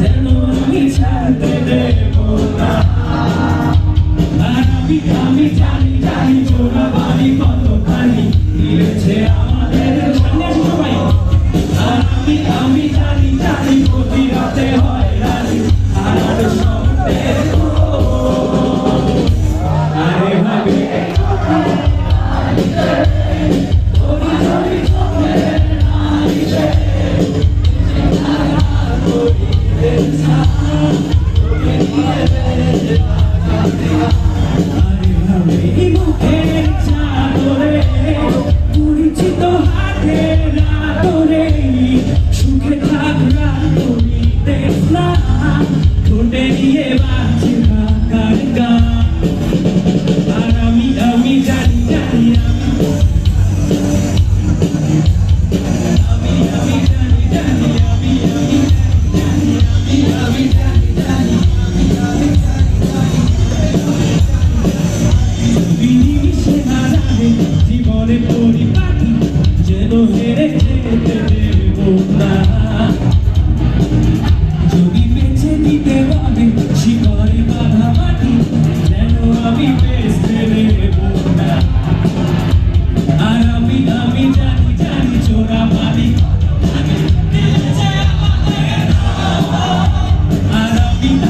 যেন আমি ছাড়তে দেব না আর আমি আমি জানি জানি চোরা বাড়ি কতখানি আরে ভাবে এই মুখের চাদরে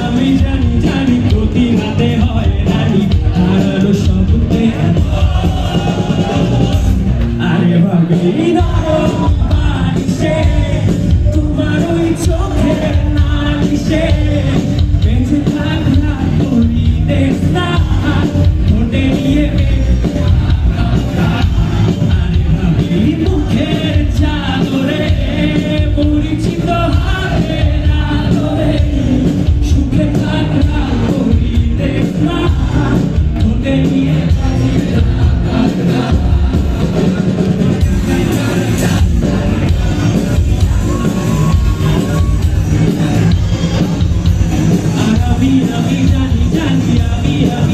আমি জানি জানি প্রতি রাতে হয়। Yeah, yeah.